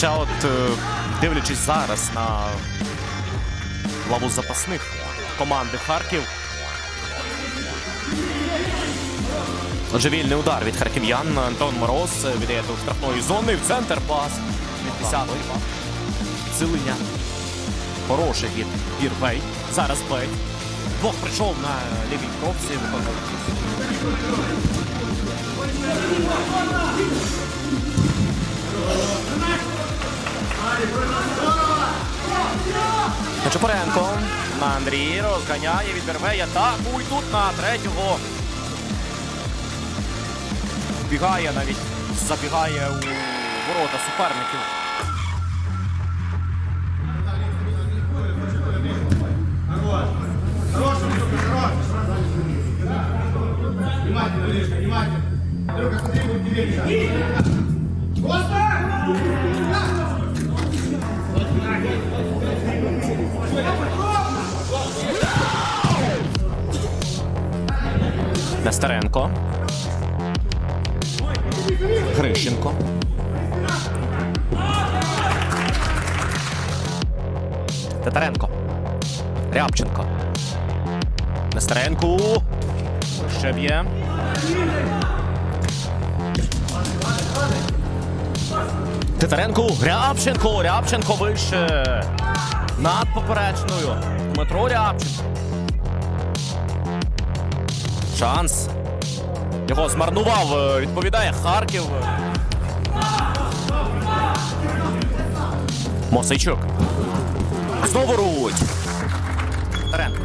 Хоча, от е, дивлячись зараз на лаву запасних команди Харків. Отже, вільний удар від харків'ян. Антон Мороз віддає до штрафної зони. В центр пас. Від 10-ї. Підсилення. Хороший від Бірбей. Зараз Бей. Двох прийшов на лівій кропці. виконує. Чепуренко на Андрій розганяє від Бервея. Атаку і тут на третього. Бігає навіть забігає у ворота суперників. Нестеренко. Грищенко. Татаренко. Рябченко. Нестеренко. Ще б'є. Титаренко. Рябченко. Рябченко вище. Над поперечною. Дмитро Рябченко. Шанс. Його змарнував. е, Відповідає Харків. Мосейчук. Знову руть. Нестеренко.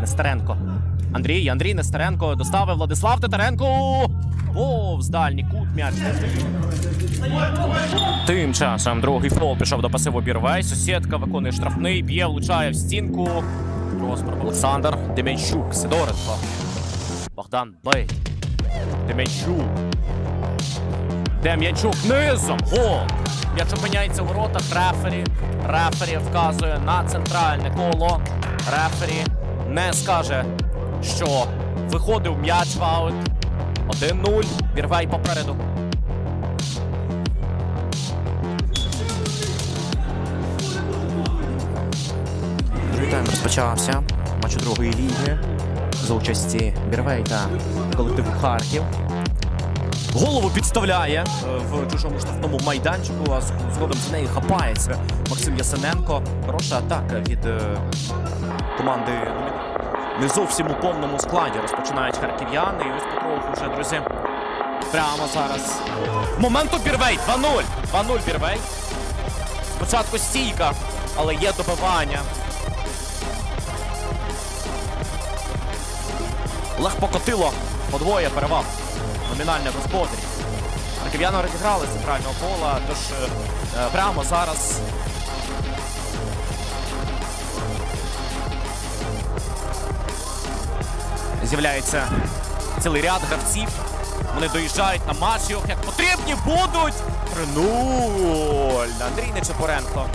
Нестеренко. Андрій, Андрій Нестеренко доставив Владислав Титаренко. Повз дальній кут м'яч. Тим часом другий фол пішов до пасиву Бірвей. Сусідка виконує штрафний, б'є, влучає в стінку. Розпор Олександр Дем'янчук, Сидоренко. Богдан Бей. Дем'янчук. Дем'янчук низом. Гол. М'яч опиняється у воротах. Рефері. Рефері вказує на центральне коло. Рефері не скаже, що виходив м'яч в аут. 1-0. Бірвей попереду. Розпочався. Матч другої ліги за участі Бірвей та колективу Харків. Голову підставляє е, в чужому штрафному майданчику, а згодом з неї хапається Максим Ясененко. Хороша атака від е, команди не зовсім у повному складі. Розпочинають харків'яни. І ось потроху вже, друзі. Прямо зараз. Моменту Бірвей 2-0. 2-0 Бірвей. Спочатку стійка, але є добивання. Лех покотило. Подвоє. Номінальне господарі. Харків'яни розіграли центрального кола, тож е, е, прямо зараз. З'являється цілий ряд гравців. Вони доїжджають на матчі. Як потрібні будуть. 3-0. Андрій Нечепоренко.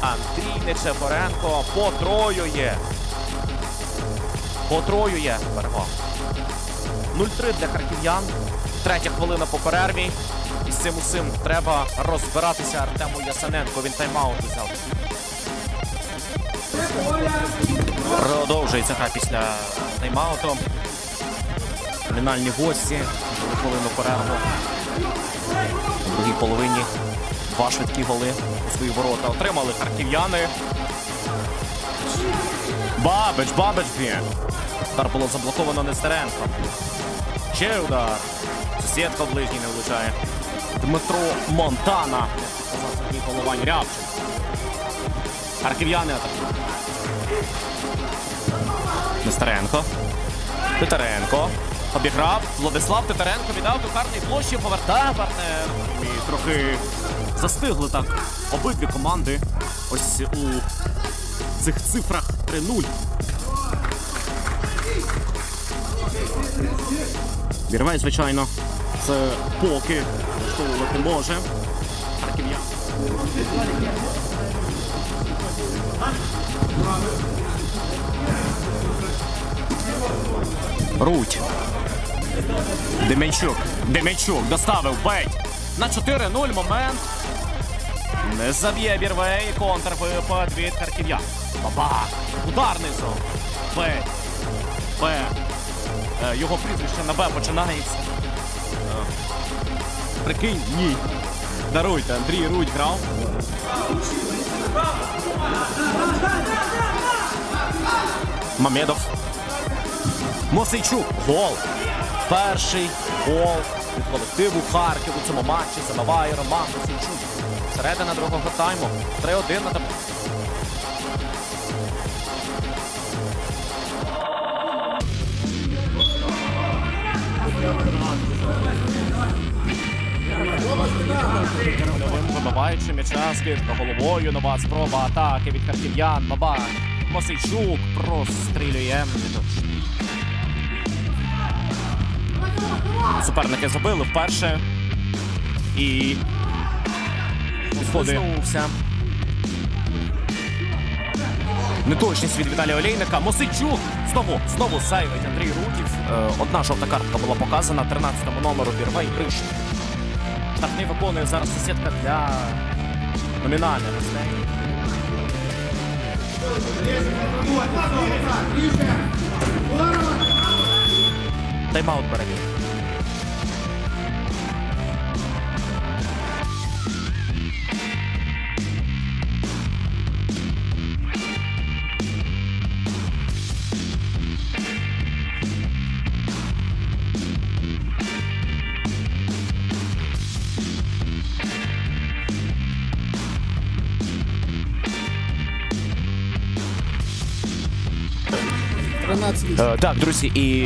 Андрій Нечепоренко потроює. Потроює перемогу. 0-3 для харків'ян. Третя хвилина по перерві. І з цим усім треба розбиратися Артему Ясененко. Він тайм-аут взяв. Продовжується гра після тайм-ауту. Номінальні гості. Хвилину перерву. У другій половині два швидкі голи у свої ворота отримали харків'яни. Бабич, Бабич б'є. Удар було заблоковано Нестеренко. Ще удар. Сусідка ближній не влучає. Дмитро Монтана. Сергій Головань Рябчин. Харків'яни атакують. Нестеренко. Титаренко. Обіграв. Владислав Титаренко віддав до карної площі. Повертає партнер. І трохи застигли так обидві команди. Ось у цих цифрах 3-0. Вірвей, звичайно, це поки влаштовувати може. Руть. Дем'янчук. Дем'янчук доставив беть. На 4-0 момент. Заб'є Бірвей. Контрвипад від харків'ян. Баба. Удар низом. Б. Б. Е, Його прізвище на Б починається. Е, Прикинь, ні. Даруйте, Андрій Рудь грав. Мамедов. Мосейчук. Гол. Перший гол колективу Харків у цьому матчі забиває Роман Мосейчук. Середина другого тайму. 3-1 на табло. Вибиваючи м'яча, скидка головою, нова спроба атаки від харків'ян. Баба Мосейчук прострілює. Суперники забили вперше. І підходився. Неточність від Віталія Олейника. Мосичук. Знову, знову сейвить Андрій Рудів. Е, одна жовта картка була показана 13-му номеру Бірвей Бриш. Штрафний виконує зараз сусідка для номінальних. Тайм-аут берегів. Е, Так, друзі, і,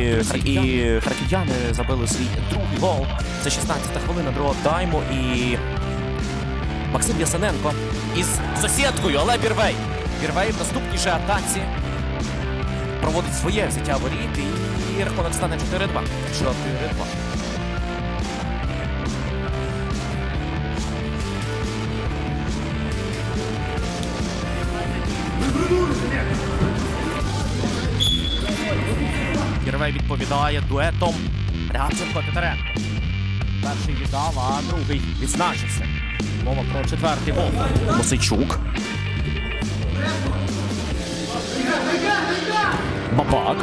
і харків'яни забили свій другий гол. Це 16-та хвилина другого тайму. І Максим Ясененко із сусідкою, але Бірвей. Бірвей в наступній же атаці проводить своє взяття воріт і рахунок стане 4-2. 4-2. Бірвей відповідає дуетом Рябченко Титаренко. Перший віддав, а другий відзначився. Мова про четвертий гол. Мосичук. Бабак.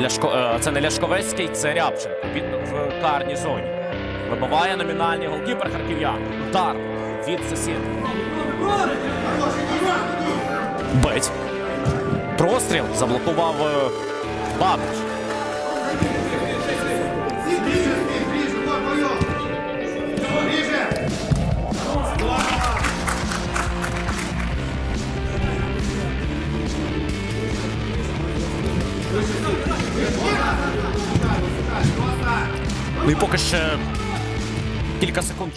Ляшко, е, це не Ляшковецький, це Рябченко. Він в карній зоні. Вибиває номінальний голкіпер харків'ян. Удар від сусідів. Бить. Простріл заблокував е, Бабич. Ну і поки ще кілька секунд.